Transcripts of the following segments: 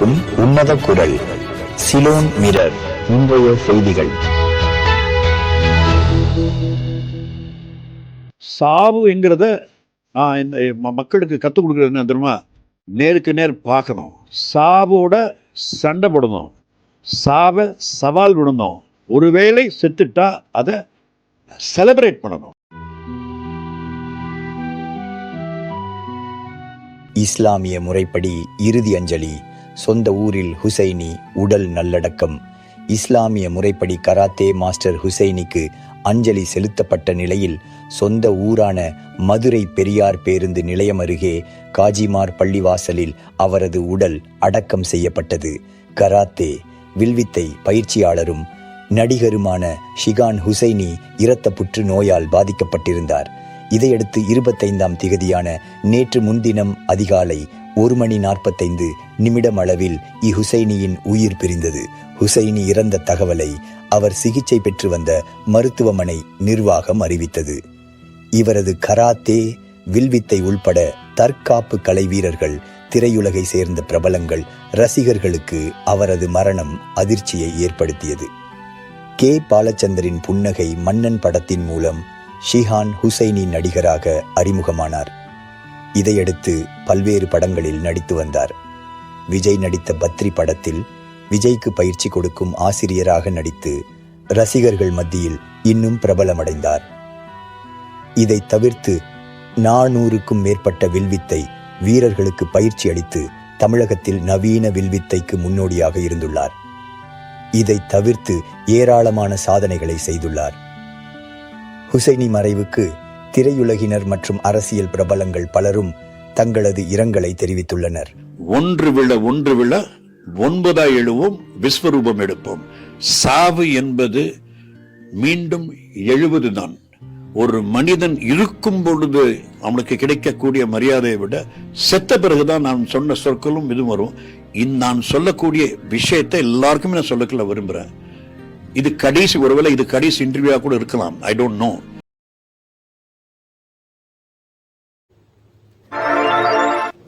ஒலிக்கும் உன்னத குரல் சிலோன் மிரர் இன்றைய செய்திகள். சாவுங்கிறத நான் இந்த மக்களுக்கு கற்றுக் கொடுக்குறது என்ன தெரியுமா? நேருக்கு நேர் பார்க்கணும். சாவோட சண்டை போடணும். சாவை சவால் விடணும். ஒருவேளை செத்துட்டா அதை செலிப்ரேட் பண்ணணும். இஸ்லாமிய முறைப்படி இறுதி அஞ்சலி. சொந்த ஊரில் ஹுசைனி உடல் நல்லடக்கம். இஸ்லாமிய முறைப்படி கராத்தே மாஸ்டர் ஹுசைனிக்கு அஞ்சலி செலுத்தப்பட்ட நிலையில் சொந்த ஊரான மதுரை பெரியார் பேருந்து நிலையம் அருகே காஜிமார் பள்ளிவாசலில் அவரது உடல் அடக்கம் செய்யப்பட்டது. கராத்தே வில்வித்தை பயிற்சியாளரும் நடிகருமான ஷிகான் ஹுசைனி இரத்த புற்று நோயால் பாதிக்கப்பட்டிருந்தார். இதையடுத்து இருபத்தைந்தாம் திகதியான நேற்று முன்தினம் அதிகாலை ஒரு மணி நாற்பத்தைந்து நிமிடம் அளவில் இஹுசைனியின் உயிர் பிரிந்தது. ஹுசைனி இறந்த தகவலை அவர் சிகிச்சை பெற்று வந்த மருத்துவமனை நிர்வாகம் அறிவித்தது. இவரது கராத்தே வில்வித்தை உள்பட தற்காப்பு கலை வீரர்கள் திரையுலகை சேர்ந்த பிரபலங்கள் ரசிகர்களுக்கு அவரது மரணம் அதிர்ச்சியை ஏற்படுத்தியது. கே. பாலச்சந்தரின் புன்னகை மன்னன் படத்தின் மூலம் ஷிஹான் ஹுசைனி நடிகராக அறிமுகமானார். இதையடுத்து பல்வேறு படங்களில் நடித்து வந்தார். விஜய் நடித்த பத்ரி படத்தில் விஜய்க்கு பயிற்சி கொடுக்கும் ஆசிரியராக நடித்து ரசிகர்கள் மத்தியில் இன்னும் பிரபலமடைந்தார். இதை தவிர்த்து நானூறுக்கும் மேற்பட்ட வில்வித்தை வீரர்களுக்கு பயிற்சி அளித்து தமிழகத்தில் நவீன வில்வித்தைக்கு முன்னோடியாக இருந்துள்ளார். இதை தவிர்த்து ஏராளமான சாதனைகளை செய்துள்ளார். ஹுசைனி மறைவுக்கு திரையுலகினர் மற்றும் அரசியல் பிரபலங்கள் பலரும் தங்களது இரங்கலை தெரிவித்துள்ளனர். ஒன்று விழ ஒன்று விழ ஒன்பதாய் எழுவோம் விஸ்வரூபம் எடுப்போம். சாவு என்பது மீண்டும் எழுவதுதான். ஒரு மனிதன் இருக்கும் பொழுது அவனுக்கு கிடைக்கக்கூடிய மரியாதையை விட செத்த பிறகுதான் நான் சொன்ன சொற்களும் இதுவும் வரும். நான் சொல்லக்கூடிய விஷயத்தை எல்லாருக்குமே நான் சொல்லக்கல விரும்புறேன். இது கடைசி ஒருவேளை இது கடைசி இன்டர்வியூவா கூட இருக்கலாம். ஐ டோன்ட் நோ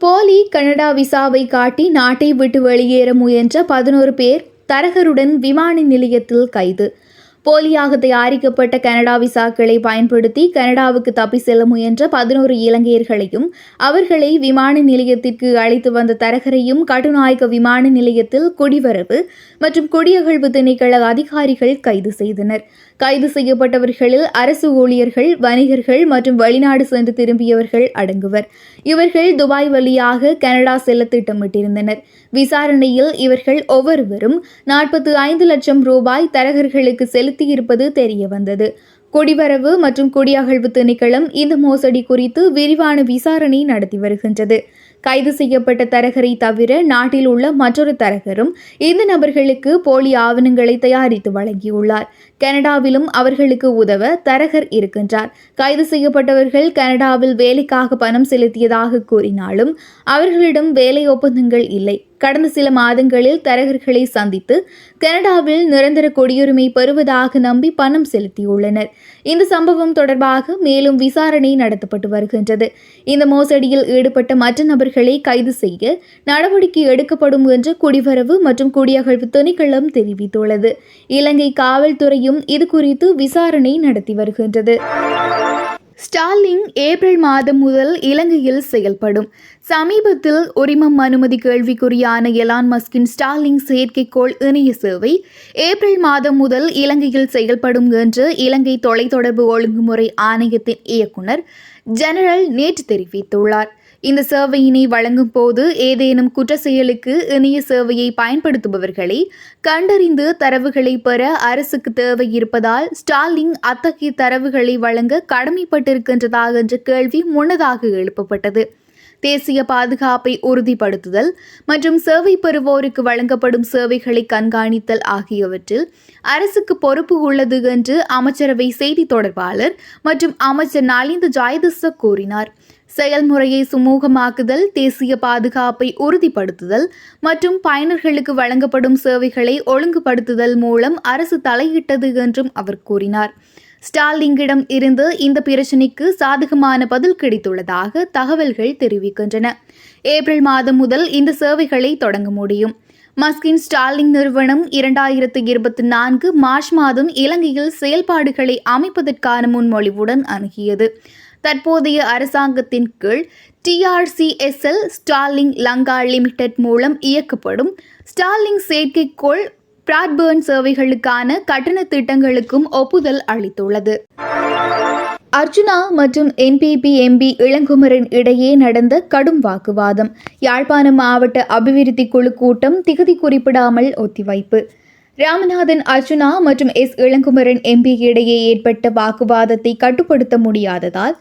போலி கனடா விசாவை காட்டி நாட்டை விட்டு வெளியேற முயன்ற பதினோரு பேர் தரகருடன் விமான நிலையத்தில் கைது. போலியாக தயாரிக்கப்பட்ட கனடா விசாக்களை பயன்படுத்தி கனடாவுக்கு தப்பி செல்ல முயன்ற பதினோரு இலங்கையர்களையும் அவர்களை விமான நிலையத்திற்கு அழைத்து வந்த தரகரையும் கட்டுநாயக்க விமான நிலையத்தில் குடிவரவு மற்றும் குடியகழ்வு திணைக்கள அதிகாரிகள் கைது செய்தனர். கைது செய்யப்பட்டவர்களில் அரசு ஊழியர்கள் வணிகர்கள் மற்றும் வெளிநாடு சென்று திரும்பியவர்கள் அடங்குவர். இவர்கள் துபாய் வழியாக கனடா செல்ல திட்டமிட்டிருந்தனர். விசாரணையில் இவர்கள் ஒவ்வொருவரும் நாற்பத்தி ஐந்து லட்சம் ரூபாய் தரகர்களுக்கு செலுத்தியிருப்பது தெரியவந்தது. குடிவரவு மற்றும் குடியகழ்வு திணைக்களம் இந்த மோசடி குறித்து விரிவான விசாரணை நடத்தி வருகின்றது. கைது செய்யப்பட்ட தரகரை தவிர நாட்டில் உள்ள மற்றொரு தரகரும் இந்த நபர்களுக்கு போலி ஆவணங்களை தயாரித்து வழங்கியுள்ளார். கனடாவிலும் அவர்களுக்கு உதவ தரகர் இருக்கின்றார். கைது செய்யப்பட்டவர்கள் கனடாவில் வேலைக்காக பணம் செலுத்தியதாக கூறினாலும் அவர்களிடம் வேலை ஒப்பந்தங்கள் இல்லை. கடந்த சில மாதங்களில் தரகர்களை சந்தித்து கனடாவில் நிரந்தர குடியுரிமை பெறுவதாக நம்பி பணம் செலுத்தியுள்ளனர். இந்த சம்பவம் தொடர்பாக மேலும் விசாரணை நடத்தப்பட்டு வருகின்றது. இந்த மோசடியில் ஈடுபட்ட மற்ற நபர்களை கைது செய்ய நடவடிக்கை எடுக்கப்படும் என்று குடிவரவு மற்றும் குடியகழ்வு திணைக்களம் தெரிவித்துள்ளது. இலங்கை காவல்துறையும் இது குறித்து விசாரணை நடத்தி வருகின்றது. ஸ்டாலின் ஏப்ரல் மாதம் முதல் இலங்கையில் செயல்படும். சமீபத்தில் உரிமம் அனுமதி கேள்விக்குறியான எலான் மஸ்கின் ஸ்டாலிங் செயற்கைக்கோள் இணைய சேவை ஏப்ரல் மாதம் முதல் இலங்கையில் செயல்படும் என்று இலங்கை தொலைத்தொடர்பு ஒழுங்குமுறை ஆணையத்தின் இயக்குனர் ஜெனரல் நேற்று தெரிவித்துள்ளார். இந்த சேவையினை வழங்கும் போது ஏதேனும் குற்ற செயலுக்கு இணைய சேவையை பயன்படுத்துபவர்களை கண்டறிந்து தரவுகளை பெற அரசுக்கு தேவை இருப்பதால் ஸ்டாலிங் அத்தகைய தரவுகளை வழங்க கடமைப்பட்டிருக்கின்றதா என்ற கேள்வி முன்னதாக எழுப்பப்பட்டது. தேசிய பாதுகாப்பை உறுதிப்படுத்துதல் மற்றும் சேவை பெறுவோருக்கு வழங்கப்படும் சேவைகளை கண்காணித்தல் ஆகியவற்றில் அரசுக்கு பொறுப்பு உள்ளது என்று அமைச்சரவை செய்தி தொடர்பாளர் மற்றும் அமைச்சர் நலிந்து ஜாயதிச கூறினார். செயல்முறையை சுமூகமாக்குதல் தேசிய பாதுகாப்பை உறுதிப்படுத்துதல் மற்றும் பயனர்களுக்கு வழங்கப்படும் சேவைகளை ஒழுங்குபடுத்துதல் மூலம் அரசு தலையிட்டது என்றும் அவர் கூறினார். ஸ்டாலிங்கிடம் இருந்து இந்த பிரச்சினைக்கு சாதகமான பதில் கிடைத்துள்ளதாக தகவல்கள் தெரிவிக்கின்றன. ஏப்ரல் மாதம் முதல் இந்த சேவைகளை தொடங்க முடியும். மஸ்கின் ஸ்டார்லிங் நிறுவனம் இரண்டாயிரத்து இருபத்தி நான்கு மார்ச் மாதம் இலங்கையில் செயல்பாடுகளை அமைப்பதற்கான முன்மொழிவுடன் அணுகியது. தற்போதைய அரசாங்கத்தின் கீழ் டிஆர்சிஎஸ்எல் ஸ்டார்லிங் லங்கா லிமிடெட் மூலம் இயக்கப்படும் ஸ்டார்லிங் செயற்கைக்கோள் பிராட்பேர்ன் சேவைகளுக்கான கட்டண திட்டங்களுக்கும் ஒப்புதல் அளித்துள்ளது. அர்ஜுனா மற்றும் என்பிபி எம்பி இளங்குமரன் இடையே நடந்த கடும் வாக்குவாதம். யாழ்ப்பாணம் மாவட்ட அபிவிருத்தி குழு கூட்டம் திகதி குறிப்பிடாமல் ஒத்திவைப்பு. ராமநாதன் அர்ஜுனா மற்றும் எஸ் இளங்குமரன் எம்பி இடையே ஏற்பட்ட வாக்குவாதத்தை கட்டுப்படுத்த முடியாததால்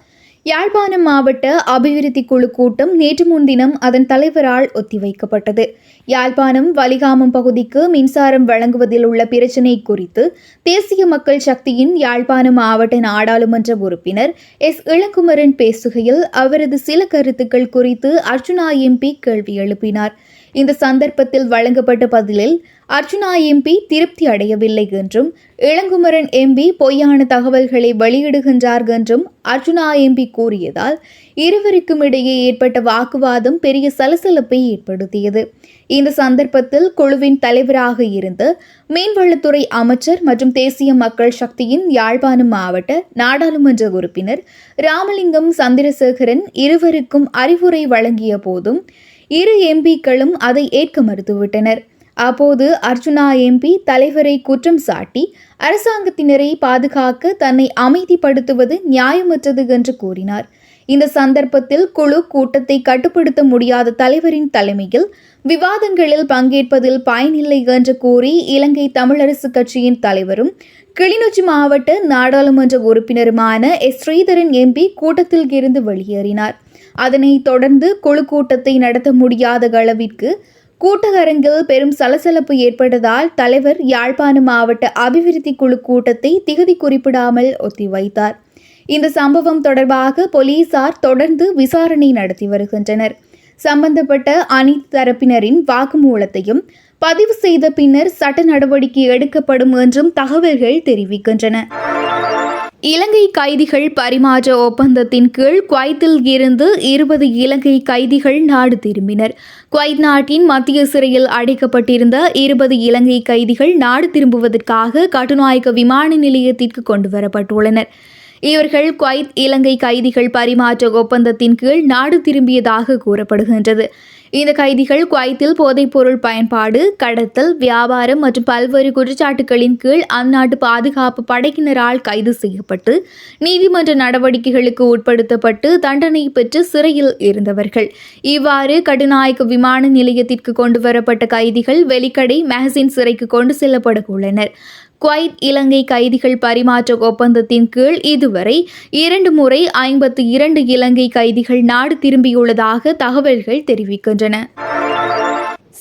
யாழ்ப்பாணம் மாவட்ட அபிவிருத்தி குழு கூட்டம் நேற்று முன்தினம் அதன் தலைவரால் ஒத்திவைக்கப்பட்டது. யாழ்ப்பாணம் வலிகாமம் பகுதிக்கு மின்சாரம் வழங்குவதில் உள்ள பிரச்சினை குறித்து தேசிய மக்கள் சக்தியின் யாழ்ப்பாணம் மாவட்ட நாடாளுமன்ற உறுப்பினர் எஸ். இளங்குமரன் பேசுகையில் அவரது சில கருத்துக்கள் குறித்து அர்ஜுனா எம்பி கேள்வி எழுப்பினார். இந்த சந்தர்ப்பத்தில் வழங்கப்பட்ட பதிலில் அர்ஜுனா எம்பி திருப்தி அடையவில்லை என்றும் இளங்குமரன் எம்பி பொய்யான தகவல்களை வெளியிடுகின்றார் என்றும் அர்ஜுனா எம்பி கூறியதால் இருவருக்கும் இடையே ஏற்பட்ட வாக்குவாதம் பெரிய சலசலப்பை ஏற்படுத்தியது. இந்த சந்தர்ப்பத்தில் குழுவின் தலைவராக இருந்த மீன்வளத்துறை அமைச்சர் மற்றும் தேசிய மக்கள் சக்தியின் யாழ்ப்பாணம் மாவட்ட நாடாளுமன்ற உறுப்பினர் ராமலிங்கம் சந்திரசேகரன் இருவருக்கும் அறிவுரை வழங்கிய போதும் இரு எம்பிக்களும் அதை ஏற்க மறுத்துவிட்டனர். அப்போது அர்ஜுனா எம்பி தலைவரை குற்றம் சாட்டி அரசாங்கத்தினரை பாதுகாக்க தன்னை அமைதிப்படுத்துவது நியாயமற்றது என்று கூறினார். இந்த சந்தர்ப்பத்தில் குழு கூட்டத்தை கட்டுப்படுத்த முடியாத தலைவரின் தலைமையில் விவாதங்களில் பங்கேற்பதில் பயனில்லை என்று கூறி இலங்கை தமிழரசு கட்சியின் தலைவரும் கிளிநொச்சி மாவட்ட நாடாளுமன்ற உறுப்பினருமான எஸ். ஸ்ரீதரன் எம்பி கூட்டத்தில் இருந்து வெளியேறினார். அதனைத் தொடர்ந்து குழு கூட்டத்தை நடத்த முடியாத அளவிற்கு கூட்டகரங்கில் பெரும் சலசலப்பு ஏற்பட்டதால் தலைவர் யாழ்ப்பாணம் மாவட்ட அபிவிருத்தி குழு கூட்டத்தை திகதி குறிப்பிடாமல் ஒத்திவைத்தார். இந்த சம்பவம் தொடர்பாக போலீசார் தொடர்ந்து விசாரணை நடத்தி வருகின்றனர். சம்பந்தப்பட்ட அனைத்து தரப்பினரின் வாக்குமூலத்தையும் பதிவு செய்த பின்னர் சட்ட நடவடிக்கை எடுக்கப்படும் என்றும் தகவல்கள் தெரிவிக்கின்றன. இலங்கை கைதிகள் பரிமாற்ற ஒப்பந்தத்தின் கீழ் குவைத்தில் இருந்து இருபது இலங்கை கைதிகள் நாடு திரும்பினர். குவைத் நாட்டின் மத்திய சிறையில் அடைக்கப்பட்டிருந்த இருபது இலங்கை கைதிகள் நாடு திரும்புவதற்காக கட்டுநாயக்க விமான நிலையத்திற்கு கொண்டு வரப்பட்டுள்ளனர். இவர்கள் குவைத் இலங்கை கைதிகள் பரிமாற்ற ஒப்பந்தத்தின் கீழ் நாடு திரும்பியதாக கூறப்படுகின்றது. இந்த கைதிகள் குவைத்தில் போதைப்பொருள் பயன்பாடு கடத்தல் வியாபாரம் மற்றும் பல்வேறு குற்றச்சாட்டுகளின் கீழ் அந்நாட்டு பாதுகாப்பு படையினரால் கைது செய்யப்பட்டு நீதிமன்ற நடவடிக்கைகளுக்கு உட்படுத்தப்பட்டு தண்டனை பெற்று சிறையில் இருந்தவர்கள். இவ்வாறு கடுநாயக்க விமான நிலையத்திற்கு கொண்டு வரப்பட்ட கைதிகள் வெலிக்கடை மேகசின் சிறைக்கு கொண்டு செல்லப்பட உள்ளனர் குவைத் இலங்கை கைதிகள் பரிமாற்ற ஒப்பந்தத்தின் கீழ் இதுவரை இரண்டு முறை ஐம்பத்து இரண்டு இலங்கை கைதிகள் நாடு திரும்பியுள்ளதாக தகவல்கள் தெரிவிக்கின்றன.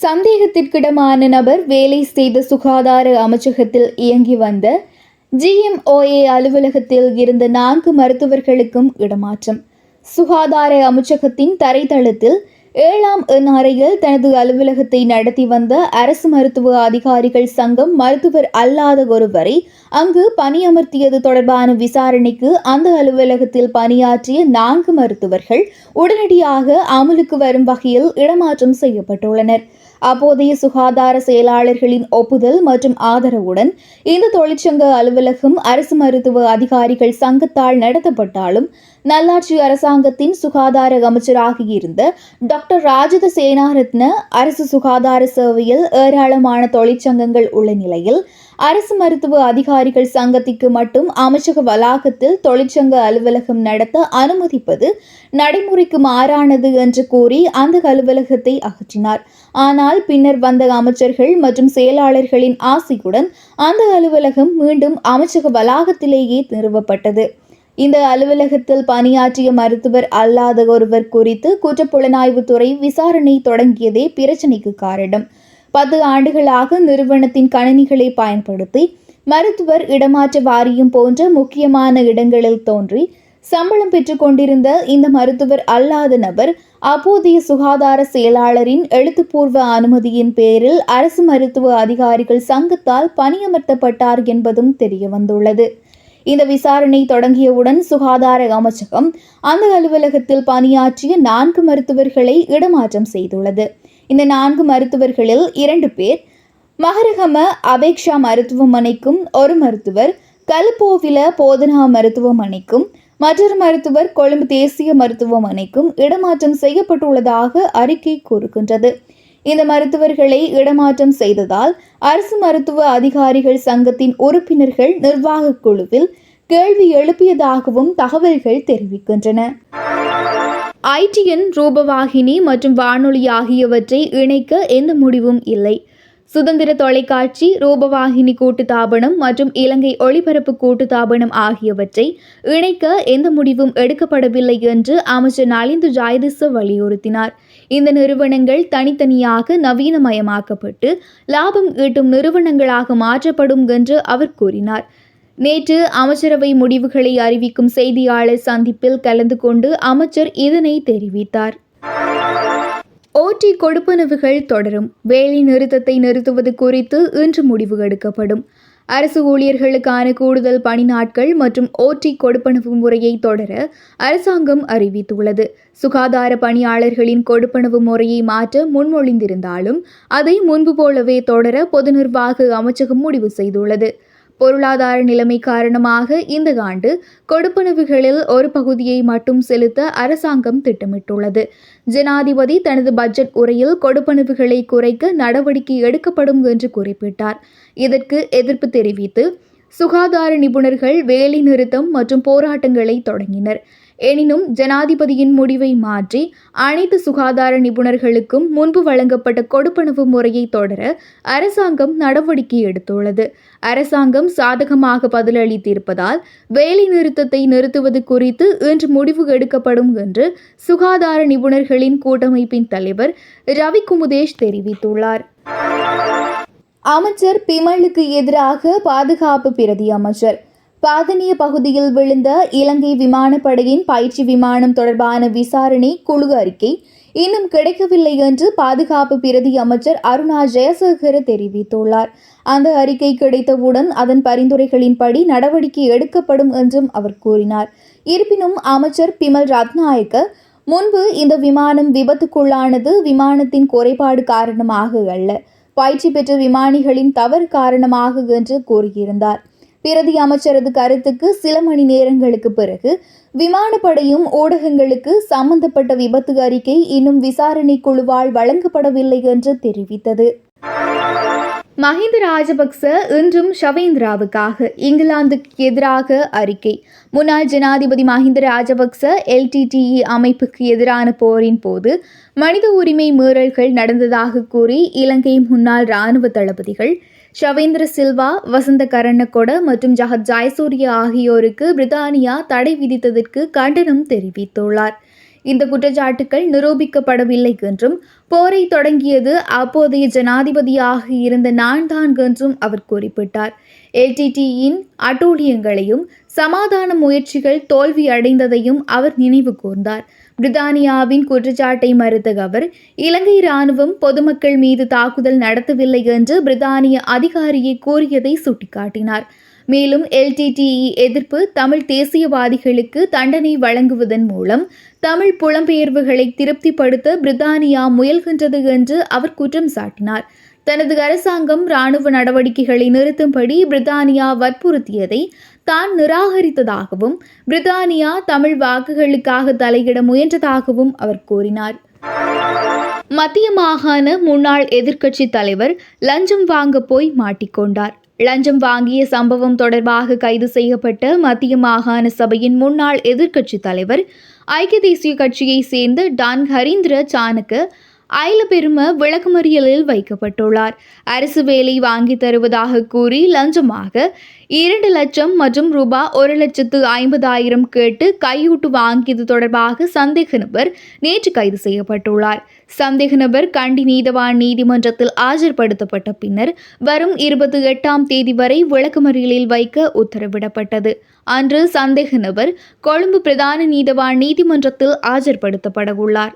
சந்தேகத்திற்கிடமான நபர் வேலை செய்த சுகாதார அமைச்சகத்தில் இயங்கி வந்த ஜிஎம்ஓஏ அலுவலகத்தில் இருந்த நான்கு மருத்துவர்களுக்கும் இடமாற்றம். சுகாதார அமைச்சகத்தின் தரைத்தளத்தில் ஏழாம் எண் அறையில் தனது அலுவலகத்தை நடத்தி வந்த அரசு மருத்துவ அதிகாரிகள் சங்கம் மருத்துவர் அல்லாத ஒருவரை அங்கு பணியமர்த்தியது தொடர்பான விசாரணைக்கு அந்த அலுவலகத்தில் பணியாற்றிய நான்கு மருத்துவர்கள் உடனடியாக அமலுக்கு வரும் வகையில் இடமாற்றம் செய்யப்பட்டுள்ளனர். அப்போதைய சுகாதார செயலாளர்களின் ஒப்புதல் மற்றும் ஆதரவுடன் இந்த தொழிற்சங்க அலுவலகம் அரசு மருத்துவ அதிகாரிகள் சங்கத்தால் நடத்தப்பட்டாலும் நல்லாட்சி அரசாங்கத்தின் சுகாதார அமைச்சராக இருந்த டாக்டர் ராஜத சேனாரத்ன அரசு சுகாதார சேவையில் ஏராளமான தொழிற்சங்கங்கள் உள்ள நிலையில் அரசு மருத்துவ அதிகாரிகள் சங்கத்திற்கு மட்டும் அமைச்சக வளாகத்தில் தொழிற்சங்க அலுவலகம் நடத்த அனுமதிப்பது நடைமுறைக்கு மாறானது என்று கூறி அந்த அலுவலகத்தை அகற்றினார். ஆனால் பின்னர் வந்த அமைச்சர்கள் மற்றும் செயலாளர்களின் ஆசையுடன் அந்த அலுவலகம் மீண்டும் அமைச்சக வளாகத்திலேயே நிறுவப்பட்டது. இந்த அலுவலகத்தில் பணியாற்றிய மருத்துவர் அல்லாத ஒருவர் குறித்து குற்றப்புலனாய்வுத்துறை விசாரணை தொடங்கியதே பிரச்சினைக்கு காரணம். பத்து ஆண்டுகளாக நிறுவனத்தின் கணினிகளை பயன்படுத்தி மருத்துவர் இடமாற்ற வாரியம் போன்ற முக்கியமான இடங்களில் தோன்றி சம்பளம் பெற்றுக் கொண்டிருந்த இந்த மருத்துவர் அல்லாத நபர் அப்போதைய சுகாதார செயலாளரின் எழுத்துப்பூர்வ அனுமதியின் பேரில் அரசு மருத்துவ அதிகாரிகள் சங்கத்தால் பணியமர்த்தப்பட்டார் என்பதும் தெரிய வந்துள்ளது இந்த விசாரணை தொடங்கியவுடன் சுகாதார அமைச்சகம் அந்த அலுவலகத்தில் பணியாற்றிய நான்கு மருத்துவர்களை இடமாற்றம் செய்துள்ளது. இந்த நான்கு மருத்துவர்களில் இரண்டு பேர். மகரகம அபேக்ஷா மருத்துவமனைக்கும் ஒரு மருத்துவர் கல்போவில போதனா மருத்துவமனைக்கும் மற்றொரு மருத்துவர் கொழும்பு தேசிய மருத்துவமனைக்கும் இடமாற்றம் செய்யப்பட்டுள்ளதாக அறிக்கை கூறுகின்றது. இந்த மருத்துவர்களை இடமாற்றம் செய்ததால் அரசு மருத்துவ அதிகாரிகள் சங்கத்தின் உறுப்பினர்கள் நிர்வாகக் குழுவில் கேள்வி எழுப்பியதாகவும் தகவல்கள் தெரிவிக்கின்றன. ஐடிஎன் ரூபவாகினி மற்றும் வானொலி ஆகியவற்றை இணைக்க எந்த முடிவும் இல்லை. சுதந்திர தொலைக்காட்சி ரூபவாகினி கூட்டுத்தாபனம் மற்றும் இலங்கை ஒளிபரப்பு கூட்டுத்தாபனம் ஆகியவற்றை இணைக்க எந்த முடிவும் எடுக்கப்படவில்லை என்று அமைச்சர் நலிந்து ஜாயதிச வலியுறுத்தினார். இந்த நிறுவனங்கள் தனித்தனியாக நவீனமயமாக்கப்பட்டு லாபம் ஈட்டும் நிறுவனங்களாக மாற்றப்படும் என்று அவர் கூறினார். நேற்று அமைச்சரவை முடிவுகளை அறிவிக்கும் செய்தியாளர் சந்திப்பில் கலந்து கொண்டு அமைச்சர் இதனை தெரிவித்தார். ஓடி கொடுப்பனவுகள் தொடரும். வேலை நிறுத்தத்தை நிறுத்துவது குறித்து இன்று முடிவு எடுக்கப்படும். அரசு ஊழியர்களுக்கான கூடுதல் பணி நாட்கள் மற்றும் ஓடி கொடுப்பனவு முறையை தொடர அரசாங்கம் அறிவித்துள்ளது. சுகாதார பணியாளர்களின் கொடுப்பனவு முறையை மாற்ற முன்மொழிந்திருந்தாலும் அதை முன்பு போலவே தொடர பொது நிர்வாக அமைச்சகம் முடிவு செய்துள்ளது. பொருளாதார நிலைமை காரணமாக இந்த ஆண்டு கொடுப்பனவுகளில் ஒரு பகுதியை மட்டும் செலுத்த அரசாங்கம் திட்டமிட்டுள்ளது. ஜனாதிபதி தனது பட்ஜெட் உரையில் கொடுப்பனவுகளை குறைக்க நடவடிக்கை எடுக்கப்படும் என்று குறிப்பிட்டார். இதற்கு எதிர்ப்பு தெரிவித்து சுகாதார நிபுணர்கள் வேலை நிறுத்தம் மற்றும் போராட்டங்களை தொடங்கினர். எனினும் ஜனாதிபதியின் முடிவை மாற்றி அனைத்து சுகாதார நிபுணர்களுக்கும் முன்பு வழங்கப்பட்ட கொடுப்பனவு முறையை தொடர அரசாங்கம் நடவடிக்கை எடுத்துள்ளது. அரசாங்கம் சாதகமாக பதிலளித்திருப்பதால் வேலை நிறுத்தத்தை நிறுத்துவது குறித்து இன்று முடிவு எடுக்கப்படும் என்று சுகாதார நிபுணர்களின் கூட்டமைப்பின் தலைவர் ரவி குமுதேஷ் தெரிவித்துள்ளார். அமைச்சர் பிமலுக்கு எதிராக பாதுகாப்பு பிரதி அமைச்சர் பாதனிய பகுதியில் விழுந்த இலங்கை விமானப்படையின் பயிற்சி விமானம் தொடர்பான விசாரணை குழு அறிக்கை. இன்னும் கிடைக்கவில்லை என்று பாதுகாப்பு பிரதி அமைச்சர் அருணா ஜெயசேகர தெரிவித்துள்ளார். அந்த அறிக்கை கிடைத்தவுடன் அதன் பரிந்துரைகளின்படி நடவடிக்கை எடுக்கப்படும் என்றும் அவர் கூறினார். இருப்பினும் அமைச்சர் பிமல் ரத்நாயக்க முன்பு இந்த விமானம் விபத்துக்குள்ளானது விமானத்தின் குறைபாடு காரணமாக அல்ல பயிற்சி பெற்ற விமானிகளின் தவறு காரணமாக என்று கூறியிருந்தார். பிரதி அமைச்சரது கருத்துக்கு சில மணி நேரங்களுக்கு பிறகு விமானப்படையும் ஊடகங்களுக்கு சம்பந்தப்பட்ட விபத்து அறிக்கை இன்னும் விசாரணை குழுவால் வழங்கப்படவில்லை என்று தெரிவித்தது. மஹிந்த ராஜபக்ச இன்றும் ஷவேந்திராவுக்காக இங்கிலாந்துக்கு எதிராக அறிக்கை. முன்னாள் ஜனாதிபதி மஹிந்த ராஜபக்ச எல்டிடிஇ அமைப்புக்கு எதிரான போரின் போது மனித உரிமை மீறல்கள் நடந்ததாக கூறி இலங்கை முன்னாள் இராணுவ தளபதிகள் ஷவேந்திர சில்வா வசந்த கரணக்கொட மற்றும் ஜஹத் ஜாயசூரிய ஆகியோருக்கு பிரித்தானியா தடை விதித்ததற்கு கண்டனம் தெரிவித்துள்ளார். இந்த குற்றச்சாட்டுகள் நிரூபிக்கப்படவில்லை என்றும் போரை தொடங்கியது அப்போதைய ஜனாதிபதியாக இருந்த நான் தான் என்றும் அவர் குறிப்பிட்டார். எல்டிடியின் அட்டூழியங்களையும் சமாதான முயற்சிகள் தோல்வி அடைந்ததையும் அவர் நினைவு கூர்ந்தார். பிரித்தானியாவின் குற்றச்சாட்டை மறுத்த அவர் இலங்கை ராணுவம் பொதுமக்கள் மீது தாக்குதல் நடத்தவில்லை என்று பிரித்தானிய அதிகாரியை கூறியதை சுட்டிக்காட்டினார். மேலும் எல்டிடிஇ எதிர்ப்பு தமிழ் தேசியவாதிகளுக்கு தண்டனை வழங்குவதன் மூலம் தமிழ் புலம்பெயர்வுகளை திருப்திப்படுத்த பிரித்தானியா முயல்கின்றது என்று அவர் குற்றம் சாட்டினார். தனது அரசாங்கம் ராணுவ நடவடிக்கைகளை நிறுத்தும்படி பிரித்தானியா வற்புறுத்தியதை தான் நிராகரித்ததாகவும் பிரித்தானியா தமிழ் வாக்குகளுக்காக தலையிட முயன்றதாகவும் அவர் கூறினார். மத்திய மாகாண முன்னாள் எதிர்க்கட்சி தலைவர் லஞ்சம் வாங்க போய் மாட்டிக்கொண்டார். லஞ்சம் வாங்கிய சம்பவம் தொடர்பாக கைது செய்யப்பட்ட மத்திய மாகாண சபையின் முன்னாள் எதிர்க்கட்சி தலைவர் ஐக்கிய தேசிய கட்சியைச் சேர்ந்த டான் ஹரீந்திர சானுக்கு அயலபெரும விளக்கமறியலில் வைக்கப்பட்டுள்ளார். அரசு வேலை வாங்கி தருவதாக கூறி லஞ்சமாக இரண்டு லட்சம் மற்றும் ரூபா ஒரு லட்சத்து ஐம்பதாயிரம் கேட்டு கையூட்டு வாங்கியது தொடர்பாக சந்தேக நபர் நேற்று கைது செய்யப்பட்டுள்ளார். சந்தேக நபர் கண்டி நீதவான் நீதிமன்றத்தில் ஆஜர்படுத்தப்பட்ட பின்னர் வரும் இருபத்தி எட்டாம் தேதி வரை விளக்கமறியலில் வைக்க உத்தரவிடப்பட்டது. அன்று சந்தேக நபர் கொழும்பு பிரதான நீதவான் நீதிமன்றத்தில் ஆஜர்படுத்தப்பட உள்ளார்